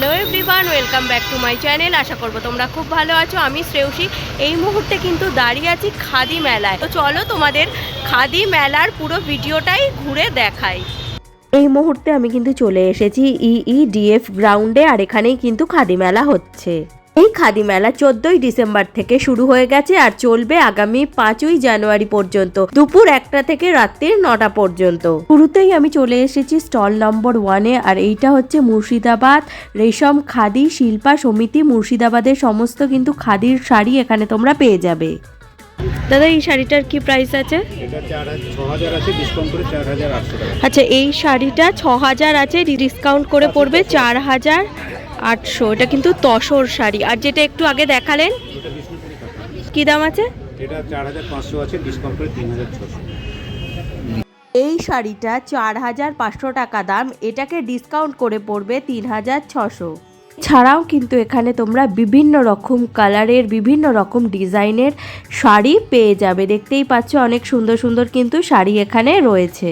Hello everyone welcome back to my channel আশা করব তোমরা খুব ভালো আছো। আমি শ্রেয়সী। এই মুহূর্তে কিন্তু দাঁড়িয়ে আছি খাদি মেলায়। তো চলো তোমাদের খাদি মেলার পুরো ভিডিওটাই ঘুরে দেখাই। এই মুহূর্তে আমি কিন্তু চলে এসেছি ইইডিএফ গ্রাউন্ডে আর এখানেই কিন্তু খাদি মেলা হচ্ছে। এই খাদি মেলা চোদ্দই ডিসেম্বর থেকে শুরু হয়ে গেছে আর চলবে আগামী পাঁচই জানুয়ারি পর্যন্ত দুপুর একটা থেকে রাত্রির নটা পর্যন্ত। শুরুতেই আমি চলে এসেছি স্টল নম্বর ওয়ানে আর এইটা হচ্ছে মুর্শিদাবাদ রেশম খাদি শিল্পা সমিতি। মুর্শিদাবাদের সমস্ত কিন্তু খাদির শাড়ি এখানে তোমরা পেয়ে যাবে। দাদা এই শাড়িটার কি প্রাইস আছে? আচ্ছা এই শাড়িটা ছ হাজার আছে ডিসকাউন্ট করে পড়বে চার হাজার। আটশো এটা কিন্তু তসর শাড়ি। আর যেটা একটু আগে দেখালেন এটা কি দাম আছে? এটা চার হাজার পাঁচশো আছে ডিসকাউন্ট করে তিন হাজার ছশো। এই শাড়িটা চার হাজার পাঁচশো টাকা দাম এটাকে ডিসকাউন্ট করে পড়বে তিন হাজার ছশো। ছাড়াও কিন্তু এখানে তোমরা বিভিন্ন রকম কালারের বিভিন্ন রকম ডিজাইনের শাড়ি পেয়ে যাবে। দেখতেই পাচ্ছ অনেক সুন্দর সুন্দর কিন্তু শাড়ি এখানে রয়েছে।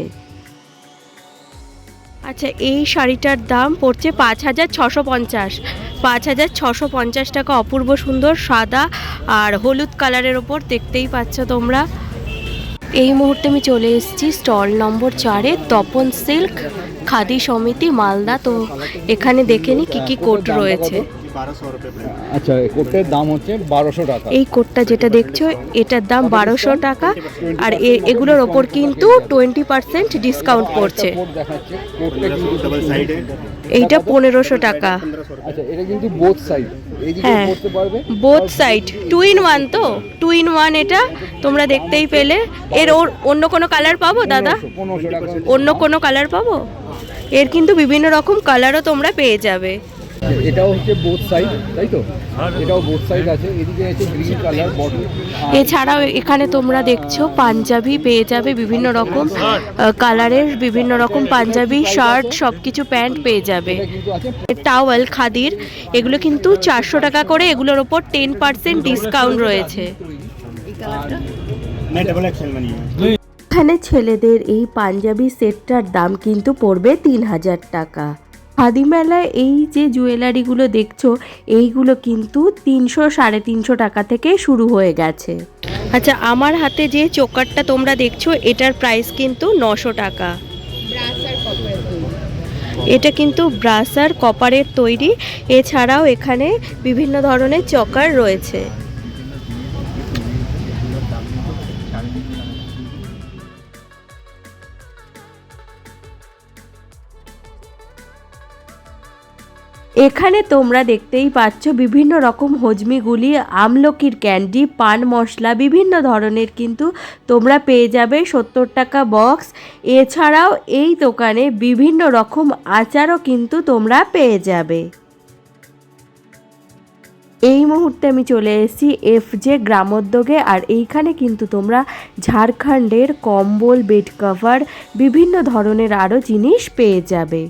আচ্ছা এই শাড়িটার দাম পড়ছে পাঁচ হাজার ছশো পঞ্চাশ। পাঁচ হাজার ছশো পঞ্চাশ টাকা অপূর্ব সুন্দর, সাদা আর হলুদ কালারের ওপর দেখতেই পাচ্ছ তোমরা। এই মুহূর্তে আমি চলে এসেছি স্টল নম্বর চারে, তপন সিল্ক, খাদি সমিতি, মালদা। তো এখানে দেখে নি কী কী কোট রয়েছে। আচ্ছা এই কোটের দাম হচ্ছে বারোশো টাকা। এই কোটটা যেটা দেখছ এটার দাম বারোশো টাকা আর এ- এগুলোর ওপর কিন্তু টোয়েন্টি পার্সেন্ট ডিসকাউন্ট পড়ছে। এইটা পনেরোশো টাকা। আচ্ছা এটা কিন্তু বোথ সাইড হ্যাঁ। Both side two in one তো? টু ইন ওয়ান এটা তোমরা দেখতেই পেলে। এর ওর অন্য কোনো কালার পাবো দাদা? অন্য কোনো কালার পাবো? এর কিন্তু বিভিন্ন রকম কালারও তোমরা পেয়ে যাবে। এটাও হচ্ছে বোথ সাইড তাই তো? এটাও বোথ সাইড আছে এদিকে আছে গ্রিন কালার বটল এছাড়াও এখানে তোমরা দেখছ পাঞ্জাবি পেয়ে যাবে বিভিন্ন রকম কালারের বিভিন্ন রকম পাঞ্জাবি শার্ট সব কিছু প্যান্ট পেয়ে যাবে। টাওয়েল খাদির এগুলো কিন্তু চারশো টাকা করে এগুলোর ওপর টেন পার্সেন্ট ডিসকাউন্ট রয়েছে। এখানে ছেলেদের এই পাঞ্জাবি সেটটার দাম কিন্তু পড়বে তিন হাজার টাকা। খাদি মেলায় এই যে জুয়েলারিগুলো দেখছ, এইগুলো কিন্তু তিনশো সাড়ে তিনশো টাকা থেকে শুরু হয়ে গেছে। আচ্ছা আমার হাতে যে চোকারটা তোমরা দেখছ, এটার প্রাইস কিন্তু নশো টাকা। এটা কিন্তু ব্রাসার কপারের তৈরি। এছাড়াও এখানে বিভিন্ন ধরনের চকার রয়েছে। এখানে তোমরা দেখতেই পাচ্ছ বিভিন্ন রকম হজমিগুলি, আমলকির ক্যান্ডি, পান মশলা, বিভিন্ন ধরনের কিন্তু তোমরা পেয়ে যাবে সত্তর টাকা বক্স। এছাড়াও এই দোকানে বিভিন্ন রকম আচারও কিন্তু তোমরা পেয়ে যাবে। এই মুহূর্তে আমি চলে এসেছি এফ জে গ্রামোদ্যোগে আর এইখানে কিন্তু তোমরা ঝাড়খণ্ডের কম্বল, বেড কভার, বিভিন্ন ধরনের আরও জিনিস পেয়ে যাবে।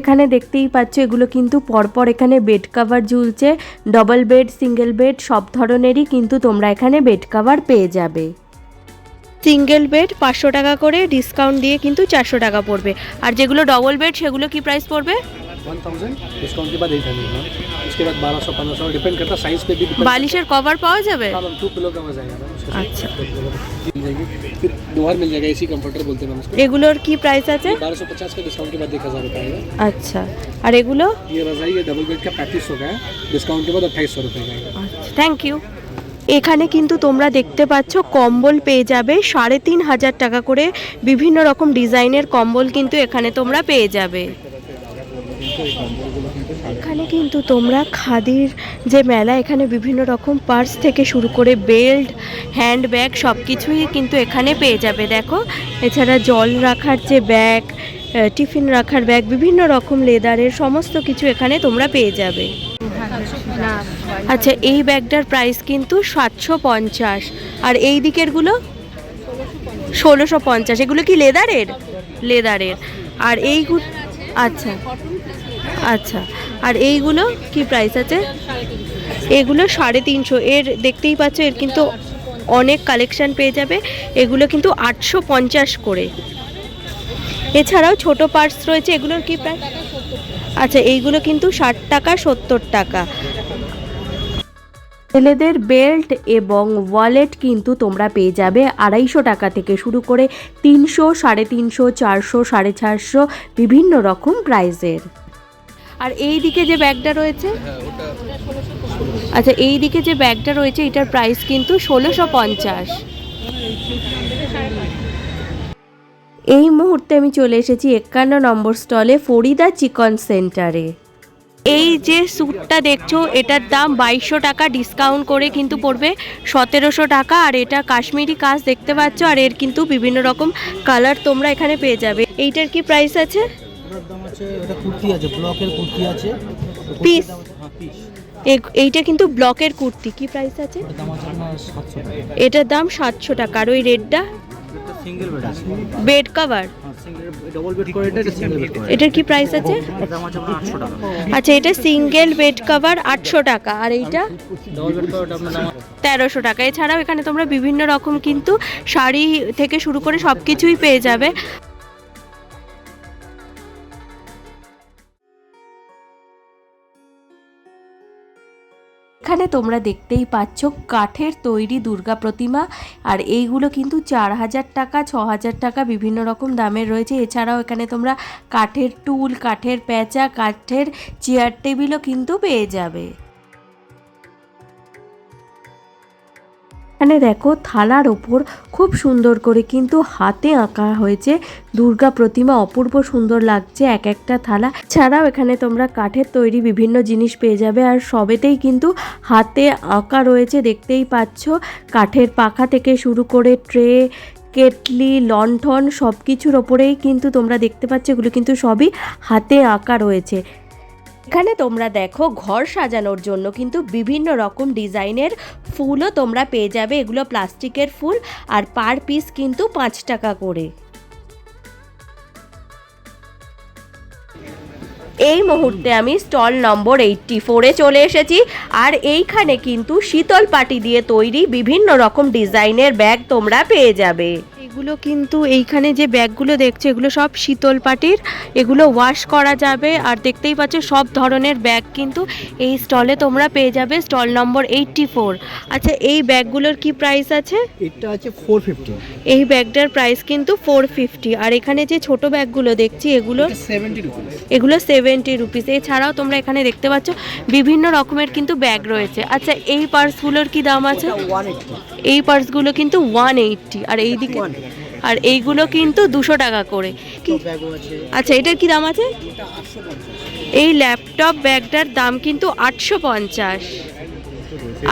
এখানে দেখতেই পাচ্ছ, এগুলো কিন্তু পরপর এখানে বেড কাভার ঝুলছে। ডবল বেড সিঙ্গেল বেড সব ধরনেরই কিন্তু তোমরা এখানে বেড কাভার পেয়ে যাবে। সিঙ্গেল বেড পাঁচশো টাকা করে ডিসকাউন্ট দিয়ে কিন্তু চারশো টাকা পড়বে। আর যেগুলো ডবল বেড সেগুলো কি প্রাইস পড়বে? वन थाउजेंड डिस्काउंट के बाद एट हंड्रेड मैम उसके बाद बारह सौ पंद्रह सौ डिपेंड करता है साइज पे भी डिपेंड বালিশের কভার পাওয়া যাবে टू किलो का वजन आएगा मैम उसके साथ अच्छा मिल जाएगी फिर दोहर मिल जाएगा एसी कंफर्टर बोलते हैं मैम उसको এগুলোর কি প্রাইস আছে बारह सौ पचास का डिस्काउंट के बाद एक हज़ार रुपये आएगा আচ্ছা আর এগুলো ये रजाई है डबल बेड का पैंतीस सौ का है डिस्काउंट के बाद अट्ठाईस सौ रुपये का आएगा থ্যাংক ইউ এখানে কিন্তু তোমরা দেখতে পাচ্ছ কম্বল পেয়ে যাবে সাড়ে তিন হাজার টাকা করে বিভিন্ন রকম ডিজাইনের কম্বল কিন্তু এখানে তোমরা পেয়ে যাবে এখানে কিন্তু তোমরা খাদির যে মেলা, এখানে বিভিন্ন রকম পার্স থেকে শুরু করে বেল্ট হ্যান্ড ব্যাগ সব কিছুই কিন্তু এখানে পেয়ে যাবে, দেখো। এছাড়া জল রাখার যে ব্যাগ টিফিন রাখার ব্যাগ, বিভিন্ন রকম লেদারের সমস্ত কিছু এখানে তোমরা পেয়ে যাবে। আচ্ছা এই ব্যাগটার প্রাইস কিন্তু সাতশো পঞ্চাশ। আর এই দিকেরগুলো? ষোলোশো পঞ্চাশ। এগুলো কি লেদারের? লেদারের। আর এইগুলো আচ্ছা। আচ্ছা আর এইগুলো কি প্রাইস আছে? এগুলো সাড়ে তিনশো। এর দেখতেই পাচ্ছ, এর কিন্তু অনেক কালেকশান পেয়ে যাবে। এগুলো কিন্তু আটশো পঞ্চাশ করে। এছাড়াও ছোট পার্টস রয়েছে, এগুলোর কি প্রাইস আচ্ছা এইগুলো কিন্তু ষাট টাকা, সত্তর টাকা। ছেলেদের বেল্ট এবং ওয়ালেট কিন্তু তোমরা পেয়ে যাবে আড়াইশো টাকা থেকে শুরু করে তিনশো, সাড়ে তিনশো, চারশো, সাড়ে চারশো, বিভিন্ন রকম প্রাইসের আর এই দিকে যে ব্যাগটা রয়েছে? আচ্ছা এই দিকে যে ব্যাগটা রয়েছে, এটার প্রাইস কিন্তু ষোলোশো পঞ্চাশ। এই মুহূর্তে আমি চলে এসেছি একান্ন নম্বর স্টলে ফরিদা চিকন সেন্টারে। এই যে স্যুটটা দেখছ, এটার দাম বাইশশো টাকা ডিসকাউন্ট করে কিন্তু পড়বে সতেরোশো টাকা। আর এটা কাশ্মীরি কাজ দেখতে পাচ্ছ, আর এর কিন্তু বিভিন্ন রকম কালার তোমরা এখানে পেয়ে যাবে। এইটার কি প্রাইস আছে? এটার দাম আছে এটা কুর্তি আছে ব্লকের কুর্তি আছে। পিস হ্যাঁ এইটা কিন্তু ব্লকের কুর্তি কি প্রাইস আছে? এটার দাম সাতশো টাকা। এটার দাম সাতশো টাকা আর ওই রেডটা সিঙ্গেল বেড আছে। বেড কভার হ্যাঁ সিঙ্গেল ডবল বেড করে এটা সিঙ্গেল বেড করে। এটার কি প্রাইস আছে? আচ্ছা এটা সিঙ্গেল বেড কভার আটশো টাকা আর এইটা? তেরোশো টাকা। এছাড়াও এখানে তোমরা বিভিন্ন রকম কিন্তু শাড়ি থেকে শুরু করে সব কিছুই পেয়ে যাবে। এখানে তোমরা দেখতেই পাচ্ছ কাঠের তৈরি দুর্গা প্রতিমা, আর এইগুলো কিন্তু চার হাজার টাকা, ছ হাজার টাকা বিভিন্ন রকম দামের রয়েছে। এছাড়াও এখানে তোমরা কাঠের টুল, কাঠের প্যাঁচা কাঠের চেয়ার টেবিলও কিন্তু পেয়ে যাবে। এখানে দেখো থালার ওপর খুব সুন্দর করে কিন্তু হাতে আঁকা হয়েছে। দুর্গা প্রতিমা অপূর্ব সুন্দর লাগছে এক একটা থালা। ছাড়াও এখানে তোমরা কাঠের তৈরি বিভিন্ন জিনিস পেয়ে যাবে আর সবেতেই কিন্তু হাতে আঁকা রয়েছে, দেখতেই পাচ্ছ। কাঠের পাখা থেকে শুরু করে ট্রে, কেটলি, লণ্ঠন সব কিছুর ওপরেই কিন্তু তোমরা দেখতে পাচ্ছ, এগুলো কিন্তু সবই হাতে আঁকা রয়েছে। এখানে তোমরা দেখো, ঘর সাজানোর জন্য কিন্তু বিভিন্ন রকম ডিজাইনের ফুলও তোমরা পেয়ে যাবে। এগুলো প্লাস্টিকের ফুল আর পার পিস কিন্তু পাঁচ টাকা করে। এই মুহূর্তে আমি স্টল নম্বর এইটটি ফোরে চলে এসেছি। আর এইখানে কিন্তু শীতল পাটি দিয়ে তৈরি বিভিন্ন রকম ডিজাইনের ব্যাগ তোমরা পেয়ে যাবে। এগুলো কিন্তু এইখানে যে ব্যাগগুলো দেখছ এগুলো সব শীতল পাটির। এগুলো ওয়াশ করা যাবে। আর দেখতেই পাচ্ছ সব ধরনের ব্যাগ কিন্তু এই স্টলে তোমরা পেয়ে যাবে স্টল নম্বর এইটটি ফোর। আচ্ছা এই ব্যাগগুলোর কি প্রাইস আছে? এটা আছে ফোর ফিফটি এই ব্যাগটার প্রাইস কিন্তু ফোর ফিফটি আর এখানে যে ছোট ব্যাগগুলো দেখছি এগুলো এগুলো সেভেন্টি রুপিস এছাড়াও তোমরা এখানে দেখতে পাচ্ছ বিভিন্ন রকমের কিন্তু ব্যাগ রয়েছে। আচ্ছা এই পার্সগুলোর কি দাম আছে? এই পার্সগুলো কিন্তু ওয়ান এইটটি আর এই দিকে আর এইগুলো কিন্তু দুশো টাকা করে। আচ্ছা এটার কি দাম আছে? এই ল্যাপটপ ব্যাগটার দাম কিন্তু আটশো পঞ্চাশ।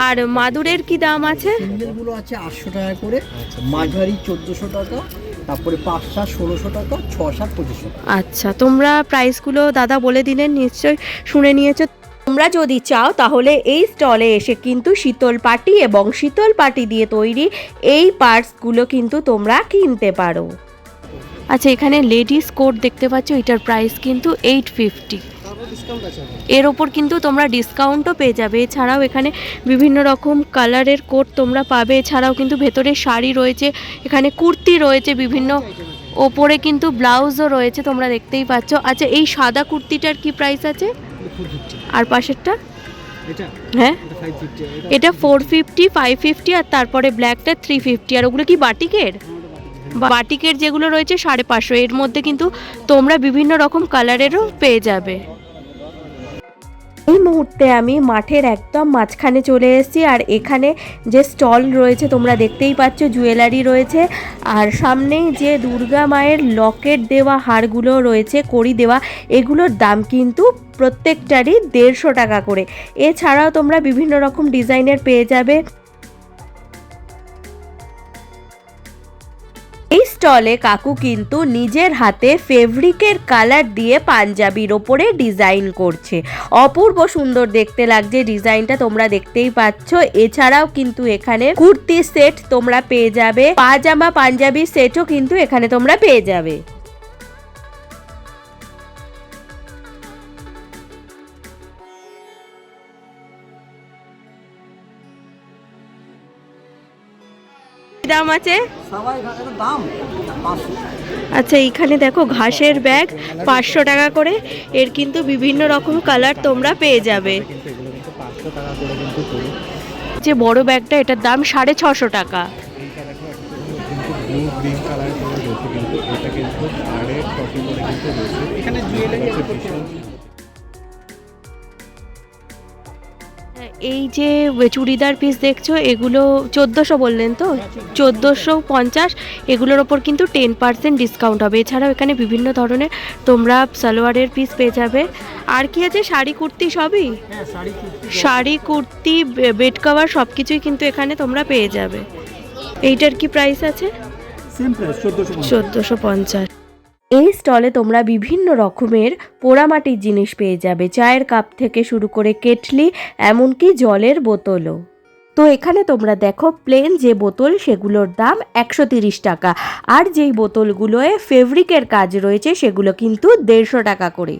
আর মাদুরের কি দাম আছে? সিঙ্গেলগুলো আছে আটশো টাকা করে। মাঝারি চোদ্দোশো টাকা। তারপরে পাঁচ সাত ষোলোশো টাকা ছ সাত পঁচিশশো আচ্ছা তোমরা প্রাইসগুলো দাদা বলে দিলেন নিশ্চয়ই শুনে নিয়েছো। তোমরা যদি চাও তাহলে এই স্টলে এসে কিন্তু শীতল পাটি এবং শীতল পাটি দিয়ে তৈরি এই পার্টসগুলো কিন্তু তোমরা কিনতে পারো। আচ্ছা এখানে লেডিস কোট দেখতে পাচ্ছ এটার প্রাইস কিন্তু এইট ফিফটি এর ওপর কিন্তু তোমরা ডিসকাউন্টও পেয়ে যাবে। এছাড়াও এখানে বিভিন্ন রকম কালারের কোট তোমরা পাবে। এছাড়াও কিন্তু ভেতরে শাড়ি রয়েছে এখানে কুর্তি রয়েছে বিভিন্ন। ওপরে কিন্তু ব্লাউজও রয়েছে তোমরা দেখতেই পাচ্ছ। আচ্ছা এই সাদা কুর্তিটার কি প্রাইস আছে? আর পাশেরটা? হ্যাঁ। এটা ফোর ফিফটি ফাইভ ফিফটি আর তারপরে ব্ল্যাকটা থ্রি ফিফটি আর ওগুলো কি বাটিকের? বা- বাটিকের যেগুলো রয়েছে সাড়ে পাঁচশো। এর মধ্যে কিন্তু তোমরা বিভিন্ন রকম কালারেরও পেয়ে যাবে। মুহূর্তে আমি মাঠের একদম মাঝখানে চলে এসেছি আর এখানে যে স্টল রয়েছে, তোমরা দেখতেই পাচ্ছ, জুয়েলারি রয়েছে। আর সামনেই যে দুর্গা মায়ের লকেট দেওয়া হারগুলো রয়েছে, কড়ি দেওয়া, এগুলোর দাম কিন্তু প্রত্যেকটারই দেড়শো টাকা করে। এছাড়াও তোমরা বিভিন্ন রকম ডিজাইনের পেয়ে যাবে। স্টলে কাকু কিন্তু নিজের হাতে ফেব্রিকের কালার দিয়ে পাঞ্জাবির ওপরে ডিজাইন করছে। অপূর্ব সুন্দর দেখতে লাগছে ডিজাইনটা, তোমরা দেখতেই পাচ্ছ। এছাড়াও কিন্তু এখানে কুর্তি সেট তোমরা পেয়ে যাবে। পাজামা পাঞ্জাবি সেটও কিন্তু এখানে তোমরা পেয়ে যাবে। দাম আছে? সবাই আচ্ছা এইখানে দেখো ঘাসের ব্যাগ পাঁচশো টাকা করে। এর কিন্তু বিভিন্ন রকম কালার তোমরা পেয়ে যাবে। যে বড় ব্যাগটা এটার দাম সাড়ে ছশো টাকা। এখানে এই যে চুড়িদার পিস দেখছ এগুলো চোদ্দোশো বললেন তো? চোদ্দোশো পঞ্চাশ এগুলোর ওপর কিন্তু টেন পার্সেন্ট ডিসকাউন্ট হবে। এছাড়াও এখানে বিভিন্ন ধরনের তোমরা সালোয়ারের পিস পেয়ে যাবে। আর কি আছে? শাড়ি কুর্তি সবই? হ্যাঁ শাড়ি কুর্তি বেড কভার সব কিছুই কিন্তু এখানে তোমরা পেয়ে যাবে। এইটার কি প্রাইস আছে? চোদ্দোশো পঞ্চাশ। এই স্টলে তোমরা বিভিন্ন রকমের পোড়ামাটির জিনিস পেয়ে যাবে, চায়ের কাপ থেকে শুরু করে কেটলি, এমনকি জলের বোতলও। তো এখানে তোমরা দেখো প্লেন যে বোতল সেগুলোর দাম একশো তিরিশ টাকা, আর যেই বোতলগুলোয় ফেব্রিকের কাজ রয়েছে সেগুলো কিন্তু দেড়শো টাকা করে।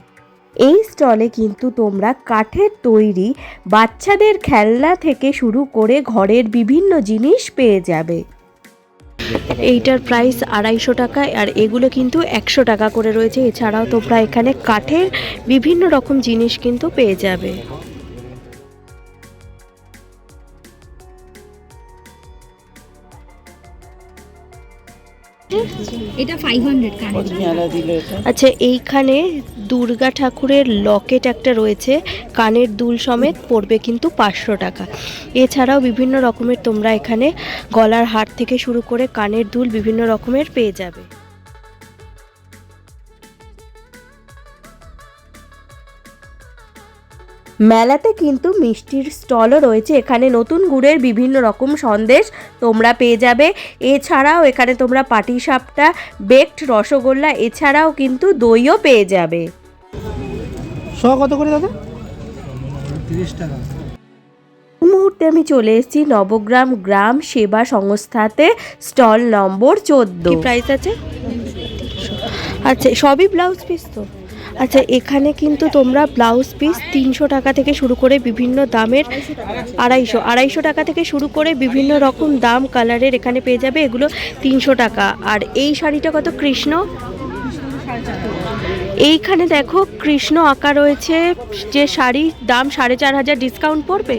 এই স্টলে কিন্তু তোমরা কাঠের তৈরি বাচ্চাদের খেলনা থেকে শুরু করে ঘরের বিভিন্ন জিনিস পেয়ে যাবে। এইটার প্রাইস আড়াইশো টাকা আর এগুলো কিন্তু একশো টাকা করে রয়েছে। এছাড়াও তোমরা এখানে কাঠের বিভিন্ন রকম জিনিস কিন্তু পেয়ে যাবে। এটা ফাইভ হান্ড্রেড কানের আচ্ছা এইখানে দুর্গা ঠাকুরের লকেট একটা রয়েছে কানের দুল সমেত পড়বে কিন্তু পাঁচশো টাকা। এছাড়াও বিভিন্ন রকমের তোমরা এখানে গলার হার থেকে শুরু করে কানের দুল বিভিন্ন রকমের পেয়ে যাবে। মেলাতে কিন্তু মিষ্টির স্টলও রয়েছে। এখানে নতুন গুড়ের বিভিন্ন রকম সন্দেশ তোমরা পেয়ে যাবে। এছাড়াও এখানে তোমরা পাটিসাপটা বেকড রসগোল্লা এছাড়াও কিন্তু দইও পেয়ে যাবে। শ কত করে দাদা? তিরিশ টাকা। মুহূর্তে আমি চলে এসেছি নবগ্রাম গ্রাম সেবা সংস্থাতে স্টল নম্বর চোদ্দ। প্রাইস আছে? আচ্ছা সবই ব্লাউজ পিস তো? আচ্ছা এখানে কিন্তু তোমরা ব্লাউজ পিস তিনশো টাকা থেকে শুরু করে বিভিন্ন দামের আড়াইশো আড়াইশো টাকা থেকে শুরু করে বিভিন্ন রকম দাম কালারের এখানে পেয়ে যাবে এগুলো তিনশো টাকা। আর এই শাড়িটা কত? কৃষ্ণ? এইখানে দেখো কৃষ্ণ আঁকা রয়েছে যে শাড়ি দাম সাড়ে চার হাজার ডিসকাউন্ট পড়বে।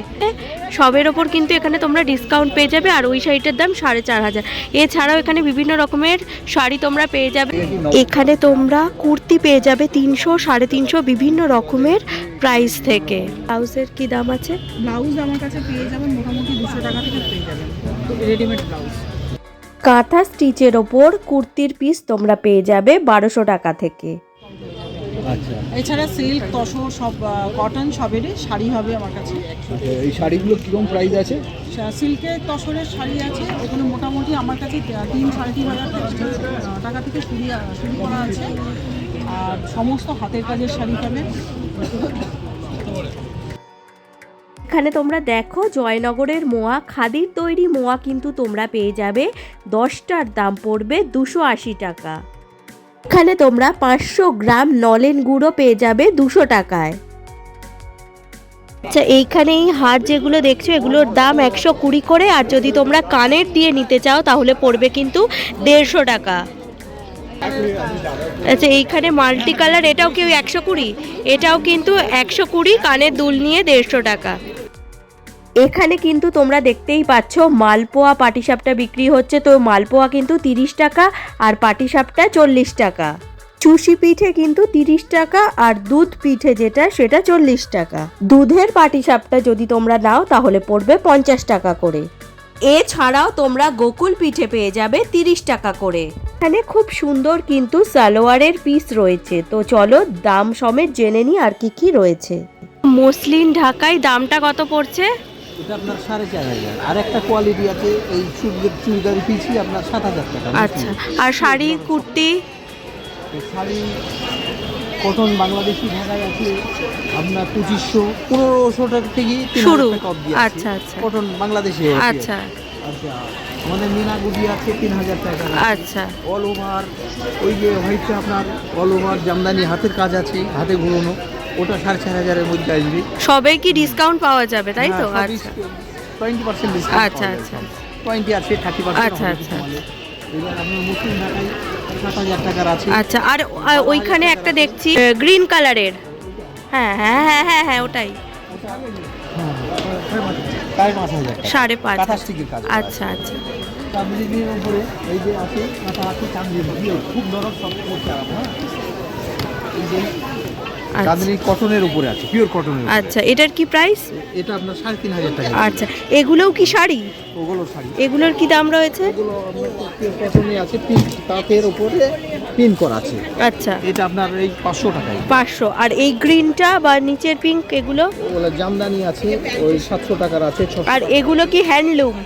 সবের ওপর কিন্তু এখানে তোমরা ডিসকাউন্ট পেয়ে যাবে আর ওই শাড়িটার দাম সাড়ে চার হাজার। এছাড়াও এখানে বিভিন্ন রকমের শাড়ি তোমরা পেয়ে যাবে। এখানে তোমরা কুর্তি পেয়ে যাবে তিনশো সাড়ে তিনশো বিভিন্ন রকমের প্রাইস থেকে। ব্লাউজের কি দাম আছে? ব্লাউজ আমার কাছে পেয়ে যাবেন মোটামুটি দুশো টাকা থেকে পেয়ে যাবেন রেডিমেড ব্লাউজ। কাঁথা স্টিচের ওপর কুর্তির পিস তোমরা পেয়ে যাবে বারোশো টাকা থেকে। এছাড়া সিল্ক তসর সব কটন সবেরই শাড়ি হবে আমার কাছে। আচ্ছা এই শাড়িগুলো কীরকম প্রাইস আছে? সিল্কের তসরের শাড়ি আছে ওখানে মোটামুটি আমার কাছে তিন সাড়ে তিন হাজার টাকা থেকে, টাকা থেকে শুরু শুরু করা আছে। আর সমস্ত হাতের কাজের শাড়ি পাবেন এখানে তোমরা দেখো জয়নগরের মোয়া খাদির তৈরি মোয়া কিন্তু তোমরা পেয়ে যাবে। দশটার দাম পড়বে দুশো আশি টাকা। এখানে তোমরা পাঁচশো গ্রাম নলেন গুঁড়ো পেয়ে যাবে দুশো টাকায়। আচ্ছা এইখানে এই হার যেগুলো দেখছ, এগুলোর দাম একশো কুড়ি করে, আর যদি তোমরা কানের দিয়ে নিতে চাও, তাহলে পড়বে কিন্তু দেড়শো টাকা। আচ্ছা এইখানে মাল্টি কালার এটাও কি ওই একশো কুড়ি? এটাও কিন্তু একশো কুড়ি, কানের দুল নিয়ে দেড়শো টাকা। এখানে কিন্তু তোমরা দেখতেই পাচ্ছ, মালপোয়া পাটিসাপটা বিক্রি হচ্ছে। তো মালপোয়া কিন্তু তিরিশ টাকা আর পাটিসাপটা চল্লিশ টাকা। চুষি পিঠে কিন্তু তিরিশ টাকা আর দুধ পিঠে যেটা, সেটা চল্লিশ টাকা। দুধের পাটিসাপটা যদি তোমরা নাও, তাহলে পড়বে পঞ্চাশ টাকা করে। এছাড়াও তোমরা গোকুল পিঠে পেয়ে যাবে তিরিশ টাকা করে। এখানে খুব সুন্দর কিন্তু সালোয়ারের পিস রয়েছে। তো চলো, দাম সমেত জেনে নিই আর কি কি রয়েছে। মসলিন ঢাকায় দামটা কত পড়ছে? এটা আপনার সাড়ে চার হাজার। আর একটা কোয়ালিটি আছে এই চুড়িদার চুড়িদার পিসি আপনার সাত হাজার টাকা আচ্ছা আর শাড়ি কুর্তি? শাড়ি কটন বাংলাদেশি ঢাকায় আছে আপনার পঁচিশশো পনেরোশো টাকা থেকে শুরু। আচ্ছা, আচ্ছা। কটন বাংলাদেশে আচ্ছা। আচ্ছা আমাদের মিনাগুড়ি আছে তিন হাজার টাকা আচ্ছা। অল ওভার ওই যে হোয়াইটটা আপনার অল ওভার জামদানি হাতের কাজ আছে হাতে ঘুরোনো। ওটা সাড়ে চার হাজারের মধ্যে আসবে। সবাই কি ডিসকাউন্ট পাওয়া যাবে তাই তো? হ্যাঁ, আচ্ছা। টোয়েন্টি পার্সেন্ট আচ্ছা আচ্ছা। টোয়েন্টি আছে থার্টি পার্সেন্ট আচ্ছা, আচ্ছা। আচ্ছা আর ওইখানে একটা দেখছি গ্রিন কালারের হ্যাঁ হ্যাঁ হ্যাঁ হ্যাঁ হ্যাঁ ওটাই। হ্যাঁ, সাড়ে পাঁচ হাজার। টাকা সাড়ে পাঁচ আচ্ছা আচ্ছা। উপরে এই যে আছে খুব নরম সব করতে আরাম হ্যাঁ। আচ্ছা চাঁদনি কটনের উপরে আছে পিওর কটনের আচ্ছা এটার কি প্রাইস এটা আপনার সাড়ে তিন হাজার টাকা। আচ্ছা এগুলোও কি শাড়ি? ওগুলো শাড়ি। এগুলোর কি দাম রয়েছে? এগুলো আপনার পিওর কটনে আছে পিন তাঁতের উপরে পিন করা আছে। আচ্ছা। এটা আপনার এই পাঁচশো টাকায়। পাঁচশো। আর এই গ্রিনটা বা নিচের পিঙ্ক এগুলো? ওগুলো জামদানি আছে ওই সাতশো টাকার আছে ছশো আর এগুলো কি হ্যান্ডলুম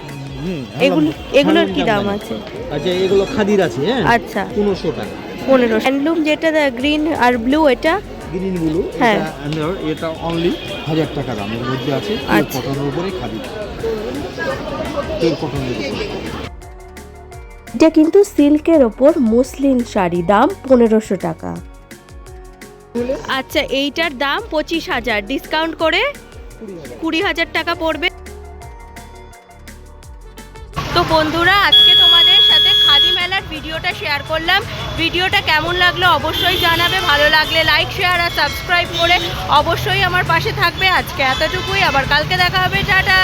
হুম, এগুলো এগুলোর কি দাম আছে? আচ্ছা এগুলো খাদির আছে হ্যাঁ? আচ্ছা। পনেরোশো টাকা। পনেরো হ্যান্ডলুম যেটা গ্রিন আর ব্লু এটা গ্রিনগুলো হ্যাঁ। এটা এটা অনলি হাজার টাকা দামের মধ্যে আছে আচ্ছা। কটনের উপরে খাদি কটনের উপরে এটা কিন্তু সিল্কের ওপর মসলিন শাড়ি দাম পনেরোশো টাকা আচ্ছা এইটার দাম পঁচিশ হাজার ডিসকাউন্ট করে কুড়ি হাজার টাকা পড়বে তো বন্ধুরা আজকে তোমাদের সাথে খাদি মেলার ভিডিওটা শেয়ার করলাম। ভিডিওটা কেমন লাগল অবশ্যই জানাবে। ভালো লাগলে লাইক শেয়ার আর সাবস্ক্রাইব করে অবশ্যই আমার পাশে থাকবে। আজকে এতটুকুই। আবার কালকে দেখা হবে। টাটা!